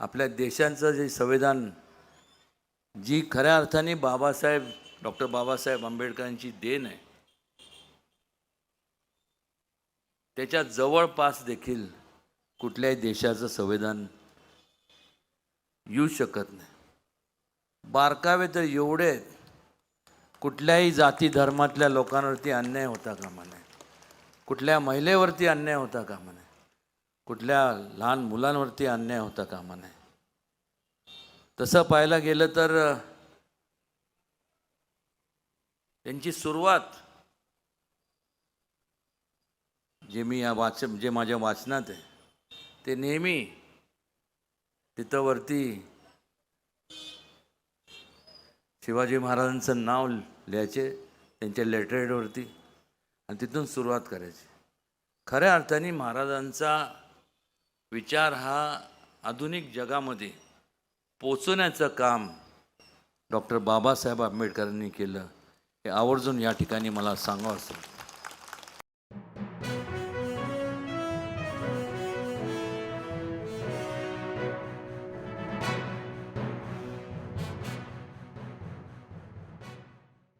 आपल्या देशांचं जे संविधान जी खऱ्या अर्थाने बाबासाहेब डॉक्टर बाबासाहेब आंबेडकरांची देण आहे त्याच्या जवळपास देखील कुठल्याही देशाचं संविधान येऊ शकत नाही. बारकावे तर एवढे कुठल्याही जाती धर्मातल्या लोकांवरती अन्याय होता कामा नये. कुठल्या महिलेवरती अन्याय होता कामा नये. कुठल्या लहान मुलांवरती अन्याय होता कामा नये. तसं पाहायला गेलं तर त्यांची सुरुवात जे मी या वाच जे माझ्या वाचनात आहे ते नेहमी तिथं वरती शिवाजी महाराजांचं नाव लिहायचे त्यांच्या लेटरेडवरती आणि तिथून सुरुवात करायची. खऱ्या अर्थाने महाराजांचा विचार हा आधुनिक जगामध्ये पोचवण्याचं काम डॉक्टर बाबासाहेब आंबेडकरांनी केलं. हे आवर्जून या ठिकाणी मला सांगावं असं.